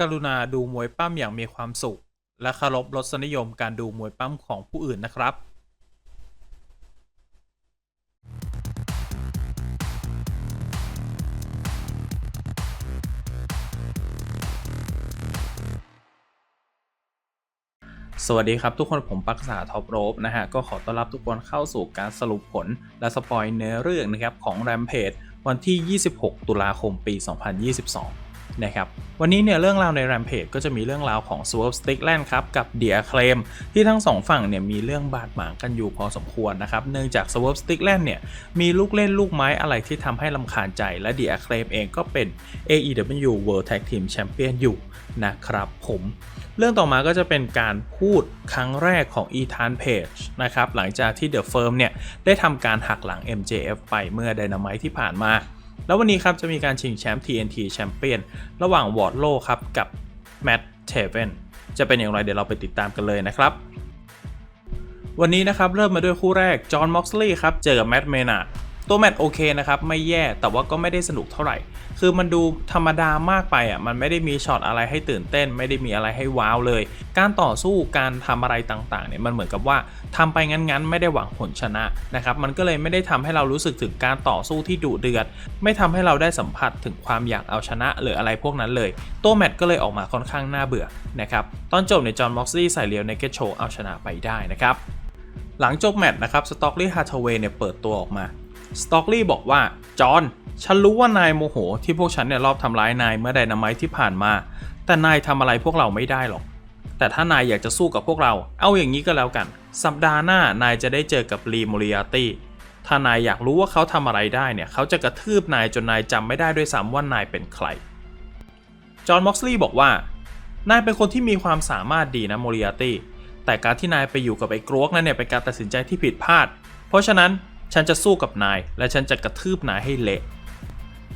กรุณาดูมวยปั้มอย่างมีความสุข และเคารพรสนิยมการดูมวยปั้มของผู้อื่นนะครับสวัสดีครับทุกคนผมปักษาท็อปโรบนะฮะ ก็ขอต้อนรับทุกคนเข้าสู่การสรุปผล และสปอยเนื้อเรื่องนะครับ ของ Rampage วันที่ 26 ตุลาคมปี 2022 นะครับวันนี้เนี่ยเรื่องราวใน Rampage ก็จะมีเรื่องราวของ Swerve Strickland ครับกับ d e a c l a i m ที่ทั้งสองฝั่งเนี่ยมีเรื่องบาดหมางกันอยู่พอสมควรนะครับเนื่องจาก Swerve Strickland เนี่ยมีลูกเล่นลูกไม้อะไรที่ทำให้ลำคาญใจและ d e a c l a i m เองก็เป็น AEW World Tag Team Champion อยู่นะครับผมเรื่องต่อมาก็จะเป็นการพูดครั้งแรกของ e t h a n Page นะครับหลังจากที่ The Firm เนี่ยได้ทำการหักหลัง MJF ไปเมื่อ Dynamite ที่ผ่านมา แล้ววันนี้ครับจะมีการชิงแชมป์ TNT แชมเปี้ยนระหว่างวอร์ดโลครับกับแมตต์เทเวนจะเป็นอย่างไรเดี๋ยวเราไปติดตามกันเลยนะครับวันนี้นะครับเริ่มมาด้วยคู่แรก จอห์นม็อกซ์ลีย์ครับ เจอกับแมตต์เมนาร์ ตัวแมตต์โอเคนะครับไม่แย่แต่ว่าก็ไม่ได้สนุกเท่าไหร่ คือมันดูธรรมดามากไปอะมันไม่ได้มีช็อตอะไรให้ตื่นเต้น ไม่ได้มีอะไรให้ว้าวเลย การต่อสู้การทำอะไรต่างๆเนี่ยมันเหมือนกับว่าทำไปงั้นๆ ไม่ได้หวังผลชนะนะครับมันก็เลยไม่ได้ทำให้เรารู้สึกถึงการต่อสู้ที่ดุเดือด ไม่ทำให้เราได้สัมผัสถึงความอยากเอาชนะหรืออะไรพวกนั้นเลย ตัวแมตต์ก็เลยออกมาค่อนข้างน่าเบื่อนะครับตอนจบเนี่ยจอห์นม็อกซี่ใส่เรียวในเกตโชเอาชนะไปได้นะครับหลังจบแมตช์นะครับสต็อกลี่ฮาร์ทเวย์เนี่ยเปิดตัวออกมา สตอกลี่บอกว่า จอห์นฉันรู้ว่านายโมโห ที่พวกฉันเนี่ยรอบทำร้ายนายเมื่อไดนาไมท์ที่ผ่านมา แต่นายทำอะไรพวกเราไม่ได้หรอก แต่ถ้านายอยากจะสู้กับพวกเรา เอาอย่างนี้ก็แล้วกัน สัปดาห์หน้านายจะได้เจอกับลีโมริอาตี้ถ้านายอยากรู้ว่าเขาทำอะไรได้เนี่ย เขาจะกระทืบนายจนนายจำไม่ได้ด้วยซ้ำว่านายเป็นใคร จอห์นม็อกซ์ลีย์บอกว่า นายเป็นคนที่มีความสามารถดีนะโมริอาตี้แต่การที่นายไปอยู่กับไอ้กรวกนั่นเนี่ยเป็นการตัดสินใจที่ผิดพลาด เพราะฉะนั้น ฉันจะสู้กับนาย และฉันจะกระทืบนายให้เละ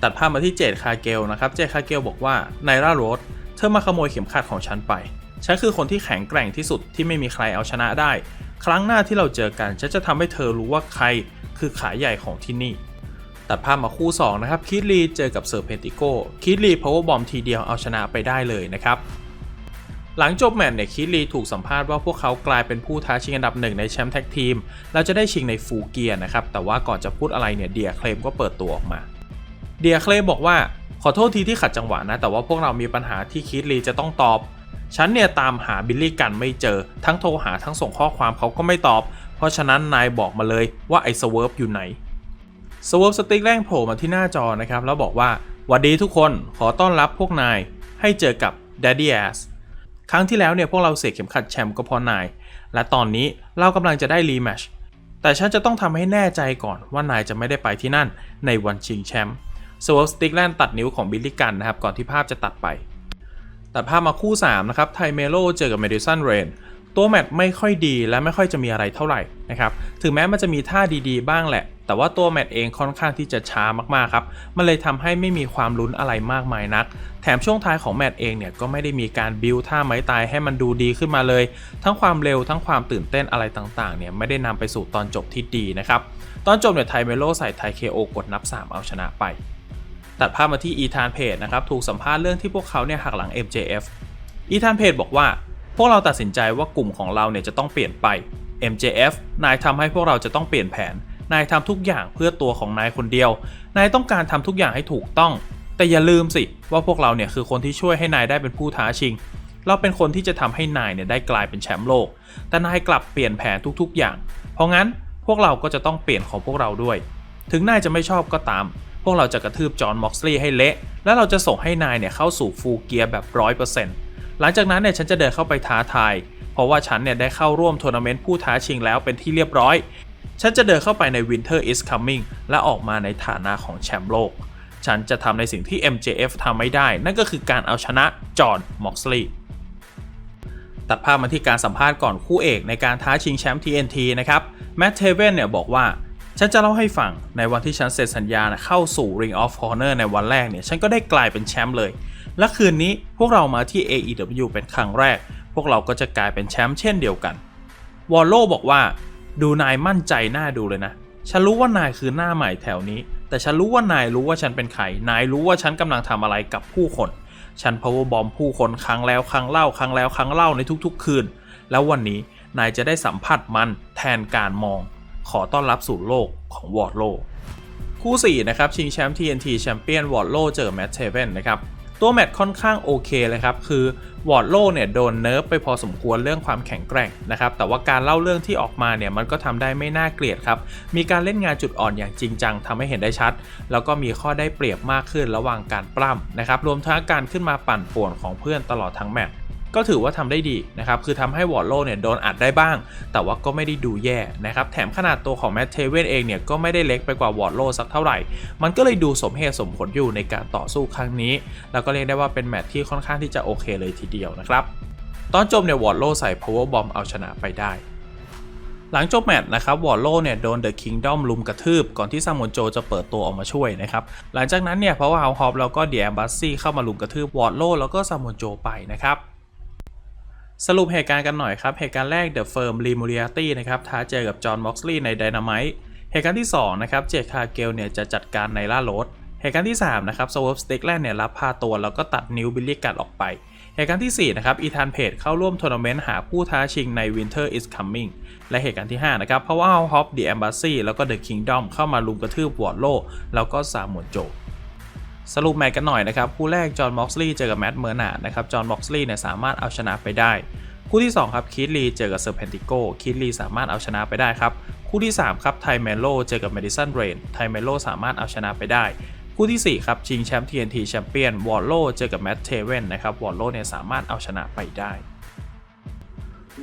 ตัดภาพมาที่เจดคาเกลนะครับ เจดคาเกลบอกว่านายร่าโรสเธอมาขโมยเข็มขัดของฉันไป ฉันคือคนที่แข็งแกร่งที่สุดที่ไม่มีใครเอาชนะได้ ครั้งหน้าที่เราเจอกัน ฉันจะทำให้เธอรู้ว่าใครคือขาใหญ่ของที่นี่ ตัดภาพมาคู่ 2 นะครับ คิดลีเจอกับเซอร์เพนติโกคิดลีพาวเวอร์บอมทีเดียวเอาชนะไปได้เลยนะครับ หลังจบแมตช์เนี่ยคิดลีถูกสัมภาษณ์ว่าพวกเขากลายเป็นผู้ท้าชิงอันดับหนึ่งในแชมป์แท็กทีม แล้วจะได้ชิงในฟูเกียนะครับแต่ว่าก่อนจะพูดอะไรเนี่ยเดียเคลมก็เปิดตัวออกมา เดียเคลมบอกว่าขอโทษทีที่ขัดจังหวะนะแต่ว่าพวกเรามีปัญหาที่คิดลีจะต้องตอบฉันเนี่ยตามหาบิลลี่กันไม่เจอ ทั้งโทรหาทั้งส่งข้อความเขาก็ไม่ตอบ เพราะฉะนั้นนายบอกมาเลยว่าไอ้สเวิร์ฟอยู่ไหนสเวิร์ฟสติ๊กแรงโผล่มาที่หน้าจอนะครับแล้วบอกว่าหวัสดีทุกคนขอต้อนรับพวกนายให้เจอกับ Daddy Ass ครั้งที่แล้วเนี่ยพวกเราเสียเข็มขัดแชมป์ก็เพราะนาย และตอนนี้เรากำลังจะได้รีแมช แต่ฉันจะต้องทำให้แน่ใจก่อนว่านายจะไม่ได้ไปที่นั่นในวันชิงแชมป์สวอสติกแลนตัดนิ้วของบิลลี่กันนะครับก่อนที่ภาพจะตัดไป ตัดภาพมาคู่ 3 นะครับ ไทเมโลเจอกับเมดิสันเรนตัวแมตช์ไม่ค่อยดีและไม่ค่อยจะมีอะไรเท่าไหร่นะครับ ถึงแม้มันจะมีท่าดีๆ บ้างแหละ แต่ว่าตัวแมตช์เองค่อนข้างที่จะช้ามากๆครับ มันเลยทำให้ไม่มีความลุ้นอะไรมากมายนัก แถมช่วงท้ายของแมตช์เองเนี่ยก็ไม่ได้มีการบิวท่าไม้ตายให้มันดูดีขึ้นมาเลย ทั้งความเร็วทั้งความตื่นเต้นอะไรต่างๆเนี่ยไม่ได้นำไปสู่ตอนจบที่ดีนะครับ ตอนจบเนี่ยไทเมโลใส่ไทเคโอกดนับ 3 เอาชนะไป ตัดภาพมาที่อีธานเพจนะครับถูกสัมภาษณ์เรื่องที่พวกเขาเนี่ยหักหลัง MJF อีธานเพจบอกว่า พวกเราตัดสินใจว่ากลุ่มของเราเนี่ยจะต้องเปลี่ยนไป MJF นายทำให้พวกเราจะต้องเปลี่ยนแผนนายทำทุกอย่างเพื่อตัวของนายคนเดียว นายต้องการทำทุกอย่างให้ถูกต้อง แต่อย่าลืมสิว่าพวกเราเนี่ยคือคนที่ช่วยให้นายได้เป็นผู้ท้าชิง เราเป็นคนที่จะทำให้นายเนี่ยได้กลายเป็นแชมป์โลก แต่นายกลับเปลี่ยนแผนทุกๆ อย่าง เพราะงั้นพวกเราก็จะต้องเปลี่ยนของพวกเราด้วย ถึงนายจะไม่ชอบก็ตาม พวกเราจะกระทืบจอห์นม็อกซ์ลีย์ให้เละ และเราจะส่งให้นายเนี่ยเข้าสู่ฟูลเกียร์แบบร้อยเปอร์เซ็นต์หลังจากนั้นเนี่ยฉันจะเดินเข้าไปท้าทาย เพราะว่าฉันเนี่ยได้เข้าร่วมทัวร์นาเมนต์ผู้ท้าชิงแล้วเป็นที่เรียบร้อย ฉันจะเดินเข้าไปใน Winter is Coming และออกมาในฐานะของแชมป์โลก ฉันจะทำในสิ่งที่ MJF ทำไม่ได้ นั่นก็คือการเอาชนะจอห์นม็อกซ์ลีย์ตัดภาพมาที่การสัมภาษณ์ก่อนคู่เอกในการท้าชิงแชมป์ TNT นะครับแมตเทเวนเนี่ยบอกว่าฉันจะเล่าให้ฟังในวันที่ฉันเซ็นสัญญาเข้าสู่ Ring of Honor ในวันแรกเนี่ย ฉันก็ได้กลายเป็นแชมป์เลย และคืนนี้พวกเรามาที่ AEW เป็นครั้งแรก พวกเราก็จะกลายเป็นแชมป์เช่นเดียวกัน วอลโลบอกว่า ดูนายมั่นใจหน่าดูเลยนะ ฉันรู้ว่านายคือหน้าใหม่แถวนี้ แต่ฉันรู้ว่านายรู้ว่าฉันเป็นใคร นายรู้ว่าฉันกำลังทำอะไรกับผู้คน ฉัน power bomb ผู้คนครั้งแล้วครั้งเล่าครั้งแล้วครั้งเล่าในทุกๆ คืน แล้ววันนี้นายจะได้สัมผัสมันแทนการมอง ขอต้อนรับสู่โลกของวอร์โลคู่4นะครับชิงแชมป์ TNT แชมเปี้ยนวอร์โลเจอแมตเทเวนนะครับ ตัวแมตช์ค่อนข้างโอเคเลยครับ คือวอร์ดโลเนี่ยโดนเนิร์ฟไปพอสมควรเรื่องความแข็งแกร่งนะครับ แต่ว่าการเล่าเรื่องที่ออกมาเนี่ยมันก็ทำได้ไม่น่าเกลียดครับ มีการเล่นงานจุดอ่อนอย่างจริงจังทำให้เห็นได้ชัด แล้วก็มีข้อได้เปรียบมากขึ้นระหว่างการปล้ำนะครับ รวมทั้งการขึ้นมาปั่นป่วนของเพื่อนตลอดทั้งแมตช์ ก็ถือว่าทำได้ดีนะครับ คือทำให้วอร์โลเนี่ยโดนอัดได้บ้าง แต่ว่าก็ไม่ได้ดูแย่นะครับ แถมขนาดตัวของแมทเทเวนเองเนี่ยก็ไม่ได้เล็กไปกว่าวอร์โลสักเท่าไหร่ มันก็เลยดูสมเหตุสมผลอยู่ในการต่อสู้ครั้งนี้ แล้วก็เรียกได้ว่าเป็นแมตที่ค่อนข้างที่จะโอเคเลยทีเดียวนะครับตอนจบเนี่ยวอร์โลใส่ power bomb เอาชนะไปได้หลังจบแมตช์นะครับวอร์โลเนี่ยโดนเดอะคิงดอมลุมกระทืบก่อนที่ซามอนโจจะเปิดตัวออกมาช่วยนะครับ หลังจากนั้นเนี่ยเพราะว่าเฮาฮอปแล้วก็เดียบัสซี่เข้ามาลุมกระทืบวอร์โลแล้วก็ซามอนโจไปนะครับ สรุปเหตุการณ์กันหน่อยครับ เหตุการณ์แรก The Firm l e m o r i a t y นะครับท้าเจอกับจอห์นม็อกซ์ลีย์ใน Dynamite เหตุการณ์ที่2นะครับเจคคาเกลเนี่ยจะจัดการในล่าโรดเหตุการณ์ที่3นะครับสวอปสติกแลนเนี่ยรับพาตัวแล้วก็ตัดนิ้วบิลลี่กัดออกไป เหตุการณ์ที่4นะครับอีธานเพจเข้าร่วมทัวร์นาเมนต์หาผู้ท้าชิงใน Winter is Coming และเหตุการณ์ที่5นะครับเพราะว่าฮอป The Embassy แล้วก็ The Kingdom เข้ามาลุมกระทืบวอร์ดโลแล้วก็ซามวนโจ สรุปแมตช์กันหน่อยนะครับ คู่แรกจอห์นม็อกซ์ลีย์เจอกับแมตต์เมอร์นาดนะครับ จอห์นม็อกซ์ลีย์เนี่ยสามารถเอาชนะไปได้ คู่ที่ 2 ครับคีธลีเจอกับเซอร์เพนติโกคีธลีสามารถเอาชนะไปได้ครับ คู่ที่ 3 ครับไทเมโลเจอกับเมดิสันเรนไทเมโลสามารถเอาชนะไปได้ คู่ที่ 4 ครับชิงแชมป์ TNT แชมเปี้ยนวอลโลเจอกับแมตต์เทเวนนะครับ วอลโลเนี่ยสามารถเอาชนะไปได้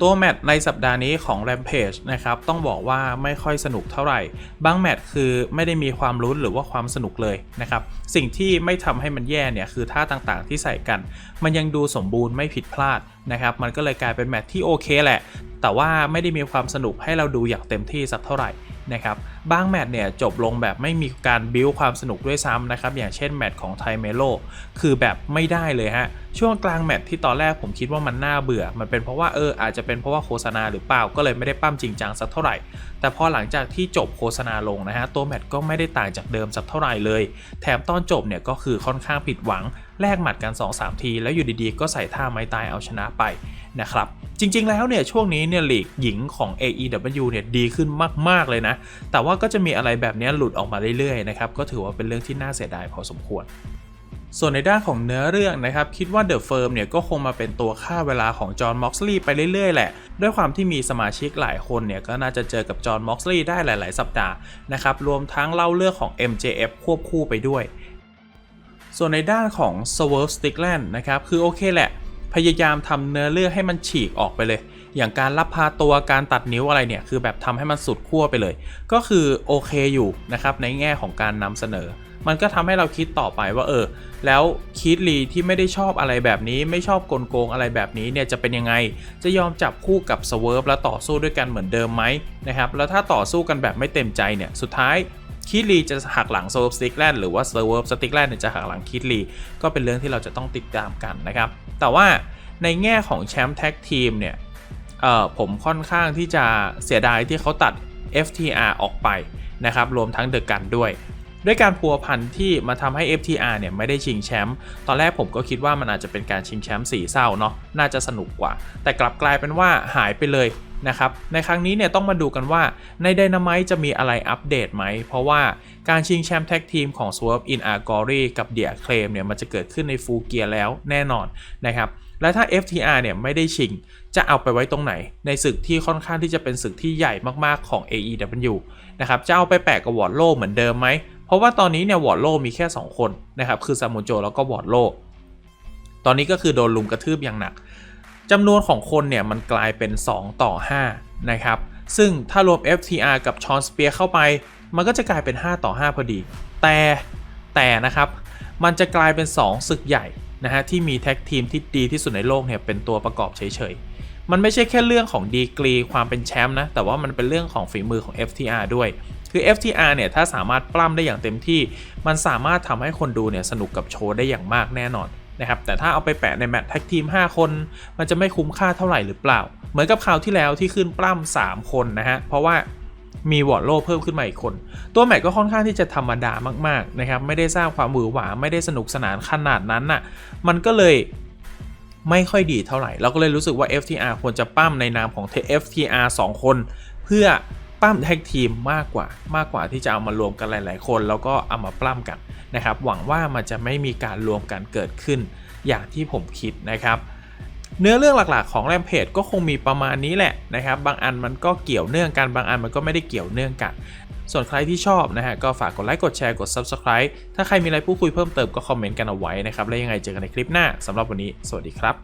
ตัวแมตช์ในสัปดาห์นี้ของ Rampage นะครับต้องบอกว่าไม่ค่อยสนุกเท่าไหร่ บางแมตช์คือไม่ได้มีความลุ้นหรือว่าความสนุกเลยนะครับสิ่งที่ไม่ทำให้มันแย่เนี่ยคือท่าต่างๆที่ใส่กัน มันยังดูสมบูรณ์ไม่ผิดพลาดนะครับมันก็เลยกลายเป็นแมตช์ที่โอเคแหละ แต่ว่าไม่ได้มีความสนุกให้เราดูอย่างเต็มที่สักเท่าไหร่นะครับบางแมตช์เนี่ยจบลงแบบไม่มีการบิ้วความสนุกด้วยซ้ำนะครับอย่างเช่นแมตช์ของไทเมโลคือแบบไม่ได้เลยฮะช่วงกลางแมตช์ที่ตอนแรกผมคิดว่ามันน่าเบื่อ มันเป็นเพราะว่าเอออาจจะเป็นเพราะว่าโฆษณาหรือเปล่าก็เลยไม่ได้ปั้มจริงจังสักเท่าไหร่ แต่พอหลังจากที่จบโฆษณาลงนะฮะตัวแมตช์ก็ไม่ได้ต่างจากเดิมสักเท่าไหร่เลย แถมตอนจบเนี่ยก็คือค่อนข้างผิดหวังแลกหมัดกัน 2-3 ที แล้วอยู่ดีๆ ก็ใส่ท่าไม้ตายเอาชนะไปนะครับจริงๆแล้วเนี่ยช่วงนี้เนี่ยลีกหญิงของ AEW เนี่ยดีขึ้นมากๆเลยนะแต่ว่าก็จะมีอะไรแบบนี้หลุดออกมาเรื่อยๆนะครับ ก็ถือว่าเป็นเรื่องที่น่าเสียดายพอสมควรส่วนในด้านของเนื้อเรื่องนะครับ คิดว่า The Firm เนี่ยก็คงมาเป็นตัวฆ่าเวลาของจอห์นม็อกซ์ลีย์ไปเรื่อยๆ แหละ ด้วยความที่มีสมาชิกหลายคนเนี่ย ก็น่าจะเจอกับจอห์นม็อกซ์ลีย์ได้หลายๆ สัปดาห์นะครับ รวมทั้งเล่าเรื่องของ MJF ควบคู่ไปด้วย ส่วนในด้านของ Swerve Strickland นะครับ คือโอเคแหละ พยายามทำเนื้อเรื่องให้มันฉีกออกไปเลย อย่างการรับพาตัวการตัดนิ้วอะไรเนี่ยคือแบบทำให้มันสุดขั้วไปเลย ก็คือโอเคอยู่นะครับในแง่ของการนำเสนอ มันก็ทำให้เราคิดต่อไปว่าเออ แล้วคีตลีที่ไม่ได้ชอบอะไรแบบนี้ ไม่ชอบกลโกงอะไรแบบนี้เนี่ยจะเป็นยังไง จะยอมจับคู่กับสเวิร์ฟแล้วต่อสู้ด้วยกันเหมือนเดิมไหมนะครับแล้วถ้าต่อสู้กันแบบไม่เต็มใจเนี่ยสุดท้ายคีตลีจะหักหลังโซฟสติกแลนหรือว่าเซเวิร์ฟสติกแลนจะหักหลังคีตลีก็เป็นเรื่องที่เราจะต้องติดตามกันนะครับ แต่ว่าในแง่ของแชมป์แท็กทีมเนี่ย เอ่อผมค่อนข้างที่จะเสียดายที่เขาตัด FTR ออกไปนะครับรวมทั้งเดอะกันด้วย ด้วยการพัวพันที่มาทำให้ FTR เนี่ยไม่ได้ชิงแชมป์ตอนแรกผมก็คิดว่ามันอาจจะเป็นการชิงแชมป์สี่เศร้าเนาะน่าจะสนุกกว่า แต่กลับกลายเป็นว่าหายไปเลยนะครับในครั้งนี้เนี่ยต้องมาดูกันว่าใน Dynamite จะมีอะไรอัปเดตไหม เพราะว่าการชิงแชมป์แท็กทีมของ Swerve in a g o r y กับ The Acclaim เนี่ยมันจะเกิดขึ้นในฟูเกียแล้วแน่นอนนะครับ และถ้า FTR เนี่ยไม่ได้ชิง จะเอาไปไว้ตรงไหน ในศึกที่ค่อนข้างที่จะเป็นศึกที่ใหญ่มากๆของ AEW นะครับจะเอาไปแปะกับวอร์ดโลเหมือนเดิมไหม เพราะว่าตอนนี้เนี่ยวอร์ดโลมีแค่ 2 คนนะครับคือซามูโจแล้วก็วอร์ดโลตอนนี้ก็คือโดนลุมกระทืบอย่างหนักจำนวนของคนเนี่ยมันกลายเป็น 2 ต่อ 5 นะครับ ซึ่งถ้ารวม FTR กับชอนสเปียร์เข้าไป มันก็จะกลายเป็น 5 ต่อ 5 พอดี แต่แต่นะครับ มันจะกลายเป็น 2 ศึกใหญ่ นะฮะที่มีแท็กทีมที่ดีที่สุดในโลกเนี่ยเป็นตัวประกอบเฉยๆ มันไม่ใช่แค่เรื่องของดีกรีความเป็นแชมป์นะ แต่ว่ามันเป็นเรื่องของฝีมือของ FTR ด้วย คือ FTR เนี่ยถ้าสามารถปล้ำได้อย่างเต็มที่ มันสามารถทำให้คนดูเนี่ยสนุกกับโชว์ได้อย่างมากแน่นอนนะครับแต่ถ้าเอาไปแปะในแมตช์แท็กทีม 5 คน มันจะไม่คุ้มค่าเท่าไหร่หรือเปล่า เหมือนกับคราวที่แล้วที่ขึ้นปล้ำ3คนนะฮะเพราะว่า มีวอร์โลเพิ่มขึ้นมาอีกคน ตัวแมตช์ก็ค่อนข้างที่จะธรรมดามากๆนะครับไม่ได้สร้างความหวือหวาไม่ได้สนุกสนานขนาดนั้นน่ะมันก็เลยไม่ค่อยดีเท่าไหร่ เราก็เลยรู้สึกว่า FTR ควรจะปั้มในนามของ FTR 2 คน เพื่อปั้มแท็กทีมมากกว่ามากกว่าที่จะเอามารวมกันหลาย ๆ คน แล้วก็เอามาปล้ำกันนะครับ หวังว่ามันจะไม่มีการรวมกันเกิดขึ้นอย่างที่ผมคิดนะครับ เนื้อเรื่องหลักๆของแรมเพจก็คงมีประมาณนี้แหละนะครับ บางอันมันก็เกี่ยวเนื่องกัน บางอันมันก็ไม่ได้เกี่ยวเนื่องกัน ส่วนใครที่ชอบนะฮะก็ฝากกดไลค์กดแชร์กด Subscribe ถ้าใครมีอะไรพูดคุยเพิ่มเติมก็คอมเมนต์กันเอาไว้นะครับ แล้วยังไงเจอกันในคลิปหน้าสำหรับวันนี้ สวัสดีครับ